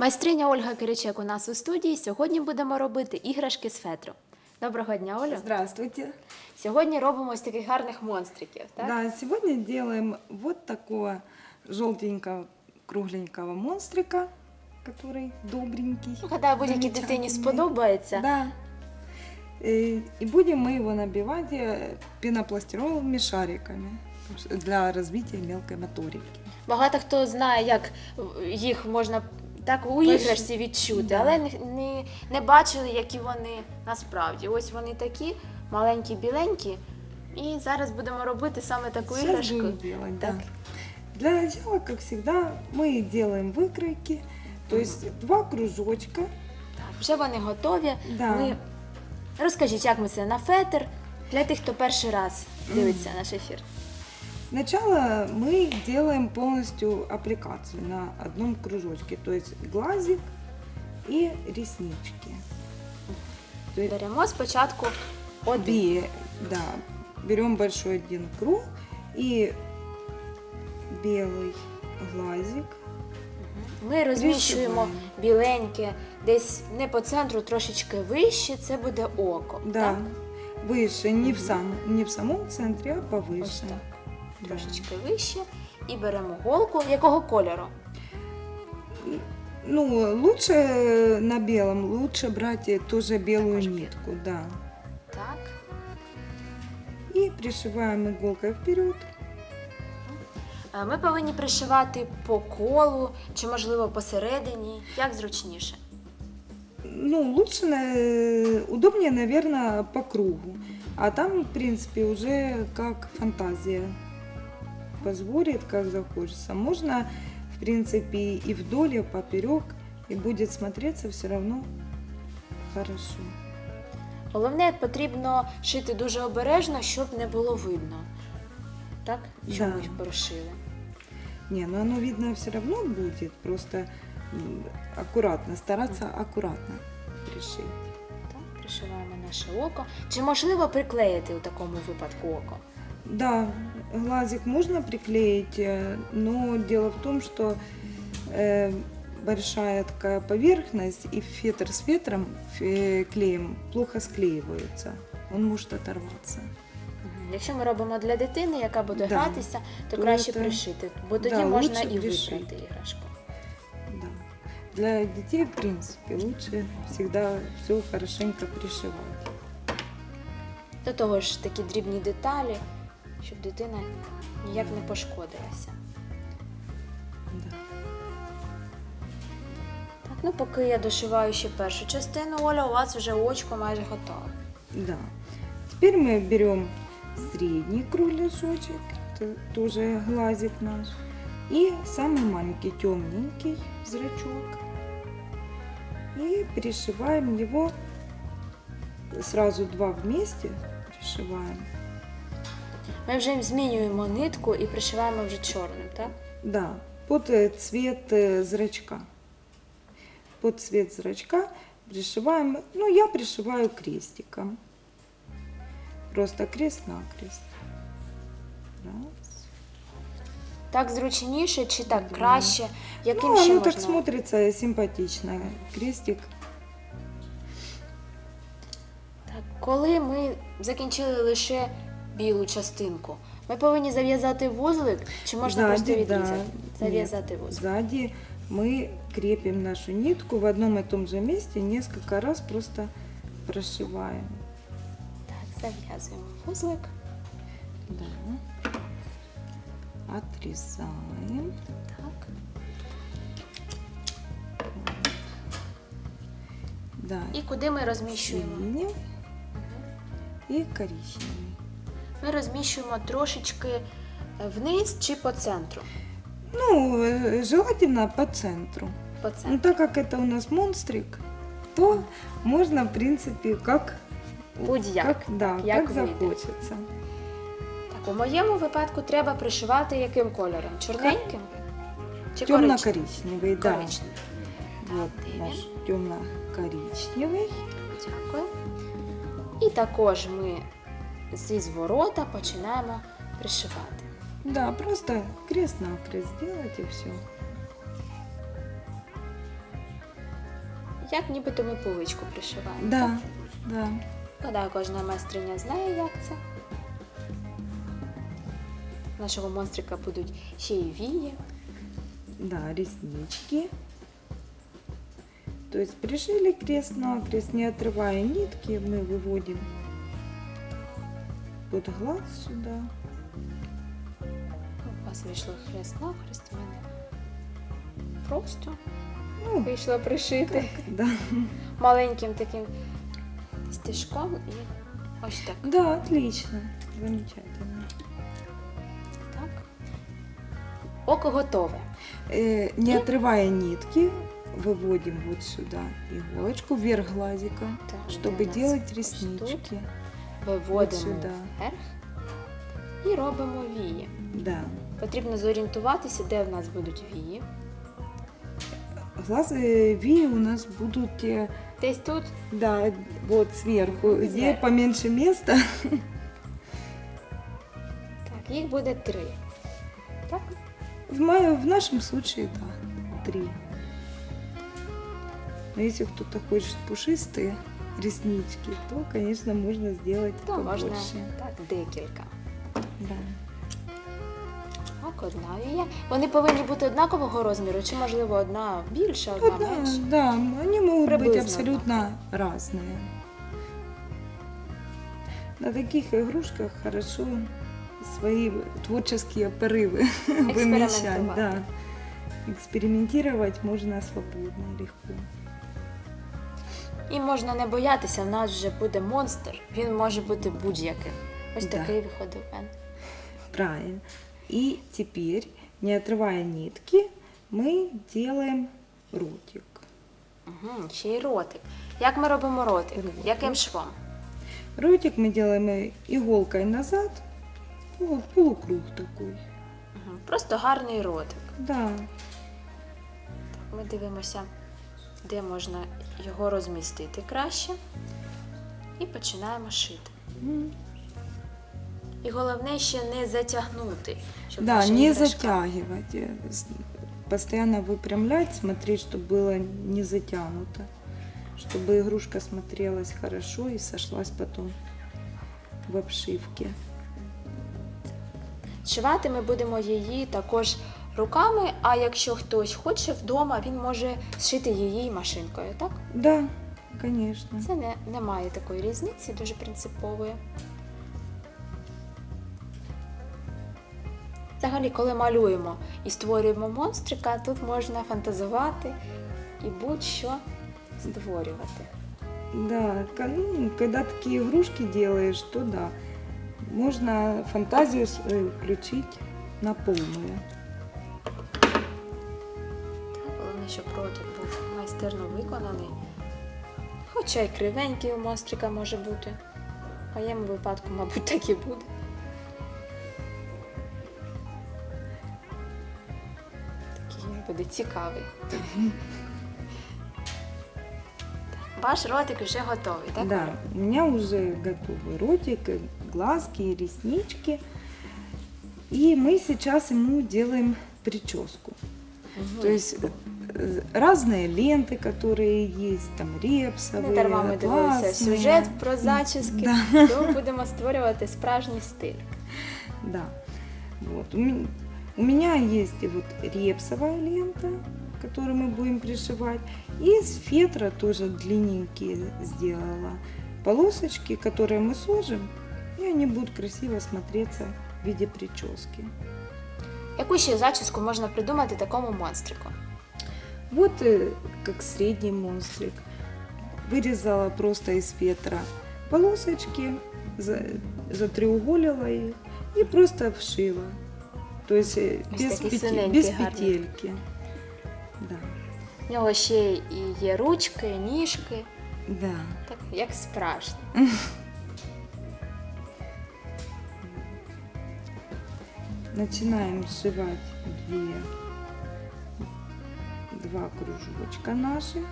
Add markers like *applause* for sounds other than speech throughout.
Майстриня Ольга Киричек у нас у студії. Сьогодні будемо робити іграшки з фетру. Доброго дня, Оля. Здравствуйте. Сьогодні робимо ось таких гарних монстриків. Так? Да, сегодня делаем вот такого желтенького, кругленького монстрика, который добренький. Ну, Гадаю, будь-якій дитині замечательный. сподобається. Да. Э, И будем мы его набивать э, пенопластировыми шариками для развития мелкой моторики. Багато хто знає, як їх можна так у іграшці відчути, але не, не, не бачили, які вони насправді. Ось вони такі, маленькі, біленькі. І зараз будемо робити саме таку Сейчас іграшку. будем делать, да. Для начала, как всегда, мы делаем выкройки, то есть два кружочка. Так, вже вони готові. Да. Ми... Розкажіть, як ми це на фетр для тих, хто перший раз дивиться наш ефір. Сначала мы делаем полностью аппликацию на одном кружочке, то есть глазик и реснички. То есть Беремо спочатку один. бе- да, берем большой один круг и белый глазик. Ми розміщуємо Пришиваємо. біленьке, десь не по центру, трошечки вище, це буде око. Да, Так? выше, не в, сам, не в самом центре, а Ось повыше. так. Трошечки вище. І беремо голку. Якого кольору? Ну, лучше на белом, лучше брать э, тоже белую нитку, да. Так. И пришиваем иголкой вперед. Е, Ми повинні пришивати по колу чи, можливо, посередині, як зручніше. Ну, лучше, на- удобнее, наверное, по кругу. А там, в принципе, уже как фантазия позволит, как захочется. Можно, в принципе, и вдоль, и поперек, и будет смотреться все равно хорошо. Головне, потрібно шити дуже обережно, щоб не було видно. Так? Що Да. ми їх прошили. Не, ну оно видно все равно будет, просто м, аккуратно, стараться аккуратно пришить. Так, пришиваємо наше око. Чи можливо приклеїти у такому випадку око? Да, глазик можно приклеить, э, но дело в том, что э, большая такая поверхность и фетр с фетром, фе- клеем плохо склеиваются. Он может оторваться. Якщо ми робимо для дитини, яка буде Да. гратися, то, То краще це- пришити, бо тоді Да, можна лучше і пришити. вибрати іграшку. Да. Для детей, в принципе, лучше всегда все хорошенько пришивать. До того ж такі дрібні деталі, щоб дитина ніяк не пошкодилася. Да. Так, ну поки я дошиваю ще першу частину, Оля, у вас вже очко майже готове. Да. Теперь мы берем средний кругляшочек, это тоже глазик наш, и самый маленький темненький зрачок. И пришиваем его сразу два вместе пришиваем. Ми вже змінюємо нитку і пришиваємо вже чорним, так? Да, под э, цвет э, зрачка. Под цвет зрачка пришиваем, ну я пришиваю крестиком. Просто крест-накрест. Раз. Так зручніше чи так краще? Яким ну, ще оно можна? так смотрится симпатично. Крестик. Так, коли ми закінчили лише білу частинку, ми повинні зав'язати вузлик, чи можна просто Сзади, відрізати? да. Зав'язати вузлик. Сзади мы крепим нашу нитку в одном и том же месте, несколько раз просто прошиваем. Так, зав'язуємо вузлик. Да. Отрезаем. Так. Да. І куди ми розміщуємо? синим и коричневый Ми розміщуємо трошечки е, вниз чи по центру. Ну, э, желательно по центру. По Ну, центру. так как это у нас монстрик, то можно, в принципе, как, Будь-як. как, да, як как вийде. захочется. Так, у моєму випадку треба пришивати яким кольором? Чорненьким? Чи коричневим? Темно-коричневый, да. Коричневим. Вот Дивим. наш темно-коричневый. Дякую. І також ми зі зворота починаємо пришивати. Да, просто крест-накрест сделать и все. як нібито ми поличку пришиваємо. Да, так? да. Ну да, кожна майстриня знає, як це. У нашого монстрика будуть ще й вії. Да, реснички. То есть пришили крест-накрест, не отрывая нитки, мы выводим под глаз сюда. У вас вийшло хрест-нахрест, у мене просто Ну, вийшло пришити да. маленьким таким стежком і ось так. Да, отлично. Замечательно. так. Око готове. Э, не отрывая нитки, выводим вот сюда иголочку вверх глазика, Так, чтобы де у нас? делать Ось тут. реснички. Виводимо сюди. вверх і робимо вії. Да. Потрібно зорієнтуватися, де в нас будуть вії. Глазы Ви у нас будут, э, Десь тут да, вот сверху, где Сверху. поменьше места. так, їх буде три. Так? В, мо- в нашем случае, да, три. Но если кто-то хочет пушистые реснички, то, конечно, можно сделать То побольше. можна так, декілька. Да. Так, одна вія. Вони повинні бути однакового розміру, чи можливо одна більша, одна Да, менша. да, они могут быть Приблизно абсолютно разные. На таких игрушках хорошо свои творческие порывы вымещать. Экспериментовать. Да. Экспериментировать можно свободно, легко. І можна не боятися, в нас вже буде монстр. Він може бути будь-яким. Ось Да. такий виходив Ен. Правильно. И теперь, не отрывая нитки, мы делаем ротик. Угу, ще й ротик. Як ми робимо ротик? Ротик. Яким швом? Ротик мы делаем э, иголкой назад, полу- полукруг такой. Угу. Просто гарний ротик. Да, Ми дивимося, де можна його розмістити краще. І починаємо шити. М. І головне ще не затягнути. Щоб да, наша не іграшка- затягивать, э, с- постоянно выпрямлять, смотреть, чтобы было не затянуто, чтобы игрушка смотрелась хорошо и сошлась потом в обшивке. Шивати ми будемо її також руками, а якщо хтось хоче вдома, він може зшити її машинкою, так? Да, конечно. Це не, немає такої різниці, дуже принципової. Взагалі, коли малюємо і створюємо монстрика, тут можна фантазувати і будь-що створювати. Да, ну, когда такие игрушки делаешь, то да, можно фантазию свою включить на полную. головне, щоб ротик був майстерно виконаний. Хоча й кривенький у монстрика може бути. В моєму випадку, мабуть, так і буде. Такий він буде цікавий. Так, Ваш ротик вже готовий, так? да, Оля? у меня уже готовый ротик, э, глазки и реснички. И мы сейчас ему делаем прическу. Мгм. То есть э, разные ленты, которые есть, там репсовые, Не дарма ми дивилися атласные. сюжет про зачіски, Да. то будемо створювати справжній стиль. Да. Вот. У, ме- у меня есть и вот репсовая лента, которую мы будем пришивать. И с фетра тоже длинненькие сделала полосочки, которые мы сложим, и они будут красиво смотреться в виде прически. Яку ще зачіску можна придумати такому монстрику? Вот э, как средний монстрик. Вырезала просто из фетра полосочки, за- затреуголила их и просто вшила. То есть э, Ось без, такий пете- синенький без гарний. петельки. Да. В нього ще і є ручки, ніжки, Да. так як справжні. *laughs* Начинаем сшивать две, два кружочка наших.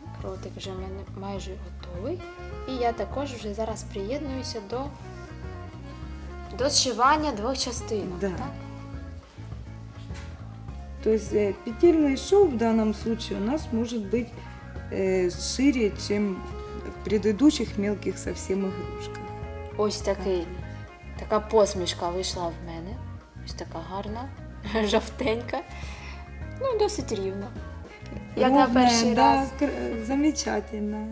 Так, ротик вже в мене майже готовий. І я також вже зараз приєднуюся до, до зшивання двох частинок. Да. Так? То есть э, петельный шов в данном случае у нас может быть э, шире, чем в предыдущих мелких совсем игрушках. Ось такий, така посмішка вийшла в мене. Ось така гарна, *laughs* жовтенька. Ну, досить рівно. Як на перший да, раз. кр- замечательно.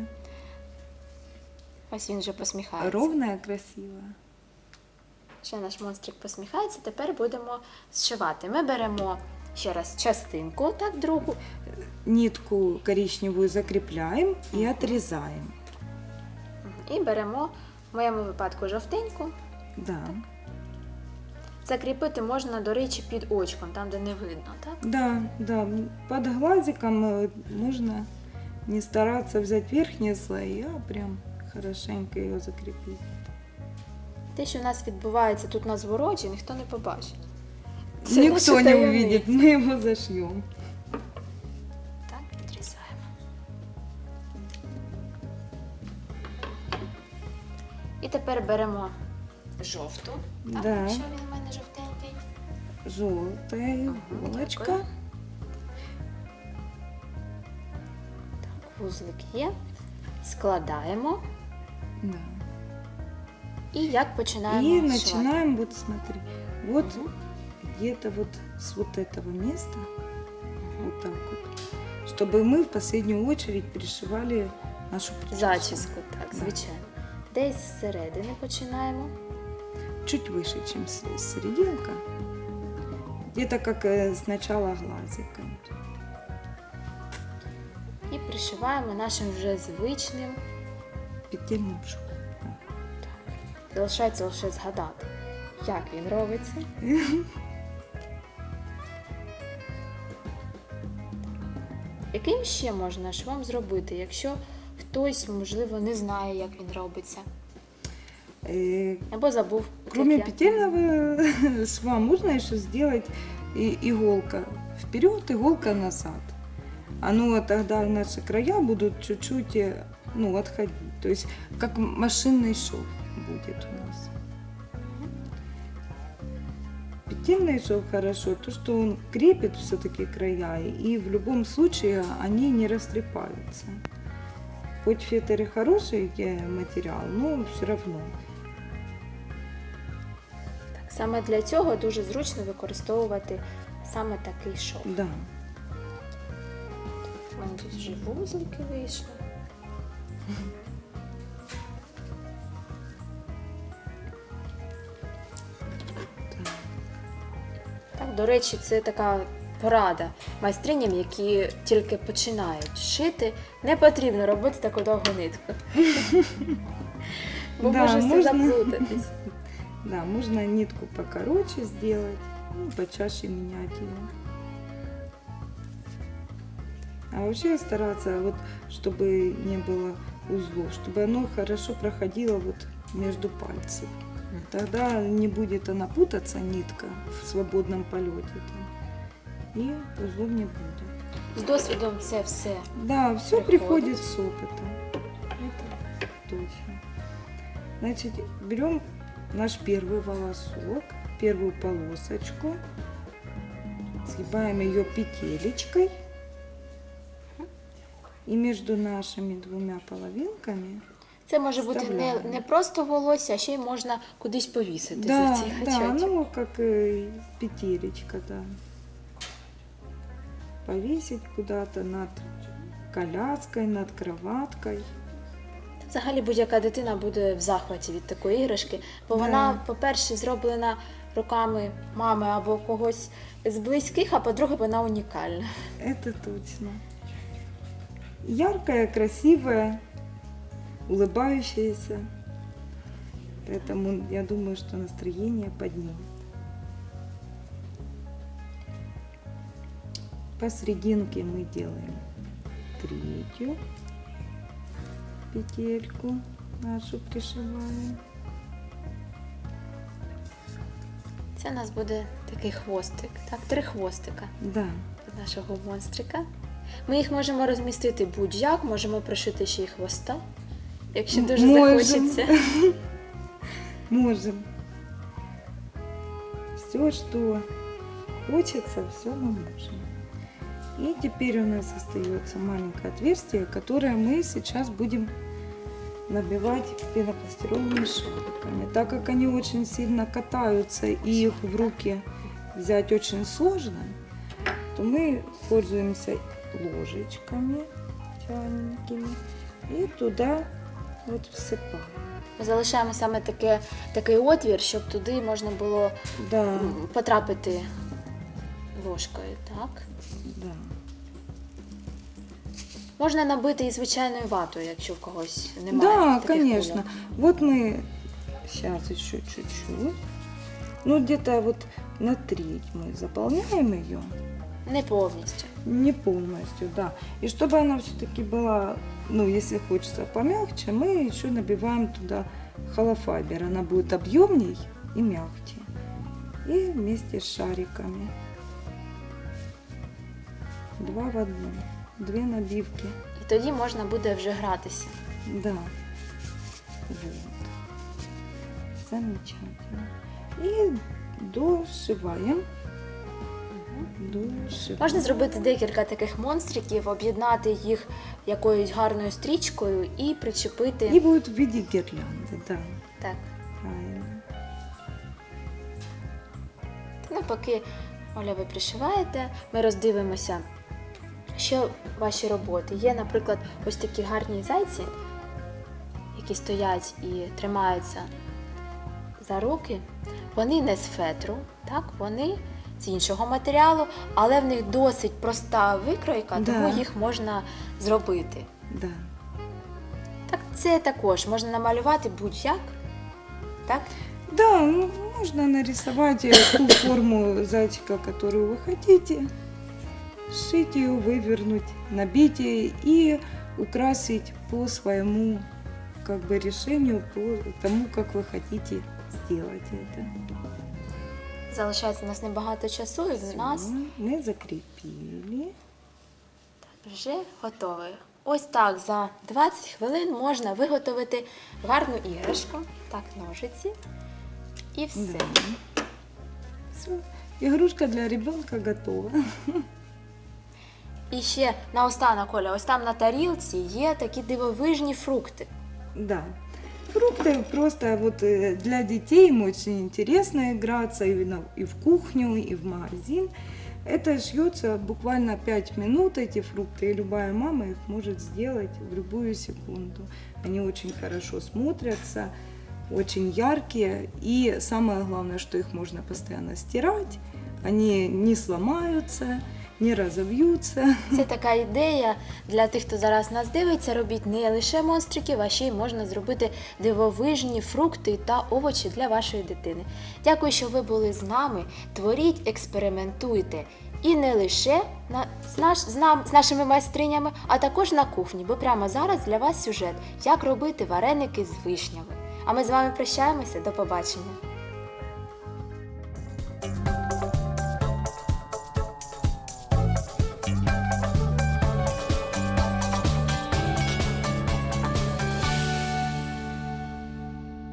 Ось він вже посміхається. Ровная, красивая. Ще наш монстрик посміхається. Тепер будемо зшивати. Ми беремо ще раз частинку, так, другу. Нитку коричневую закрепляем и отрезаем. І беремо, в моєму випадку, жовтеньку. Да. Закріпити можна, до речі, під очком, там, де не видно, так? Да, да. Под глазиком э, можно не стараться взять верхние слои, а прям хорошенько ее закрепить. Те, що у нас відбувається тут на звороті, ніхто не побачить. Це Никто не увидит, мы его зашьем. Так, підрізаємо. І тепер беремо жовту. Так, Да. Якщо він в мене жовтенький. Желтая Ага, иголочка. дякую. Так, вузлик є. Складаємо. Да. І як починаємо И зшивати? начинаем, вот смотри, вот Мгм. где-то вот с вот этого места, вот так вот, чтобы мы в последнюю очередь пришивали нашу прическу. Зачіску, так, Да. звичайно. Десь зсередини починаємо. Чуть выше, чем с- серединка. Где-то как э, с начала глазика. І пришиваємо нашим вже звичним. Петельным швом. Залишається лише згадати, як він робиться. *laughs* Яким ще можна швом зробити, якщо хтось, можливо, не знає, як він робиться, Э, або забув. Кроме петельного *laughs* шва можно еще сделать и иголка вперед, иголка назад. Оно тогда наши края будут чуть-чуть э, ну, отходить. То есть как машинный шов будет у нас. Петельный шов хорошо, то что он крепит все-таки края, и в любом случае они не растрепаются. Хоть фетр и хороший э, материал, но все равно. Саме для цього дуже зручно використовувати саме такий шов. Да. У мене тут вже вузлики вийшли. Так, до речі, це така порада майстриням, які тільки починають шити. Не потрібно робити таку довгу нитку. *laughs* Бо Да, може все заплутатись. Да, можно нитку покороче сделать, ну, почаще менять ее. А вообще стараться, вот, чтобы не было узлов, чтобы оно хорошо проходило вот между пальцев. Тогда не будет она путаться, нитка, в свободном полете. Там, и узлов не будет. З досвідом це все. Да, все Приходит. приходит с опытом. Это точно. Значит, берем наш первый волосок, первую полосочку, сгибаем ее петелечкой. И между нашими двумя половинками. Це може бути не, Вставляємо. не просто волосся, а ще й можна кудись повісити за Да, цей да, гачочок. ну как э, петелечка, да. Повесить куда-то над коляской, над кроваткой Взагалі будь-яка дитина буде в захваті від такої іграшки, бо Да. вона, по-перше, зроблена руками мами або когось з близьких, а по-друге, вона унікальна. Это точно. Яркая, красивая, улыбающаяся. Поэтому я думаю, что настроение поднимет. Посерединке мы делаем третью петельку нашу пришиваем. Це у нас буде такий хвостик, так, три хвостика Да, від нашого монстрика. Ми їх можемо розмістити будь-як, можемо пришити ще й хвоста, якщо дуже можемо. захочеться. *laughs* можем. Все, что хочется, все мы можем. И теперь у нас остается маленькое отверстие, которое мы сейчас будем набивать пенопластировыми шариками. Так как они очень сильно катаются и их в руки взять очень сложно, то мы пользуемся ложечками тяненькими и туда вот всыпаем. Ми залишаємо саме таке, такий отвір, щоб туди можна було Да, м, потрапити ложкою, так? да. Можна набити і звичайною ватою, якщо в когось немає. Да, таких конечно. кульок. Вот мы сейчас еще чуть-чуть. Ну, где-то вот на треть мы заполняем ее. Не повністю. Не полностью, да. И чтобы она все-таки была, ну, если хочется помягче, мы еще набиваем туда холофабер. Она будет объемней и мягче. И вместе с шариками. Два в одну. Две набивки. І тоді можна буде вже гратися. Да. Вот. Замечательно. И дошиваем. Дошиваем. Можна зробити декілька таких монстриків, об'єднати їх якоюсь гарною стрічкою і причепити. И будет в виде гирлянды, да. Так. Правильно. Ну, поки Оля, ви пришиваєте, ми роздивимося, що ваші роботи. Є, наприклад, ось такі гарні зайці, які стоять і тримаються за руки. Вони не з фетру, так, вони з іншого матеріалу, але в них досить проста викройка, Да. тому їх можна зробити. Да. Так, це також можна намалювати будь-як. Так? Да, ну, можно нарисовать э, ту форму зайчика, которую вы хотите, сшить ее, вывернуть, набить ее и украсить по своему как бы решению, по тому, как вы хотите сделать это. Залишається у нас небагато часу, і в нас Всё, мы закрепили. вже готове. Ось так за 20 хвилин можна виготовити гарну іграшку. Так, ножиці. І все. Да. Всё. Игрушка для ребенка готова. *laughs* І ще наостанок, Оля, ось там на тарілці є такі дивовижні фрукти. Да. Фрукты просто вот э, для детей им очень интересно играться именно и в кухню, и в магазин. Это шьется буквально 5 минут, эти фрукты, и любая мама их может сделать в любую секунду. Они очень хорошо смотрятся, очень яркие, и самое главное, что их можно постоянно стирать, они не сломаются, не разобьются. Це така ідея для тих, хто зараз нас дивиться. Робіть не лише монстриків, а ще й можна зробити дивовижні фрукти та овочі для вашої дитини. Дякую, що ви були з нами. Творіть, експериментуйте. І не лише на, з, наш, з, нам, з нашими майстринями, а також на кухні, бо прямо зараз для вас сюжет, як робити вареники з вишнями. А ми з вами прощаємося. До побачення.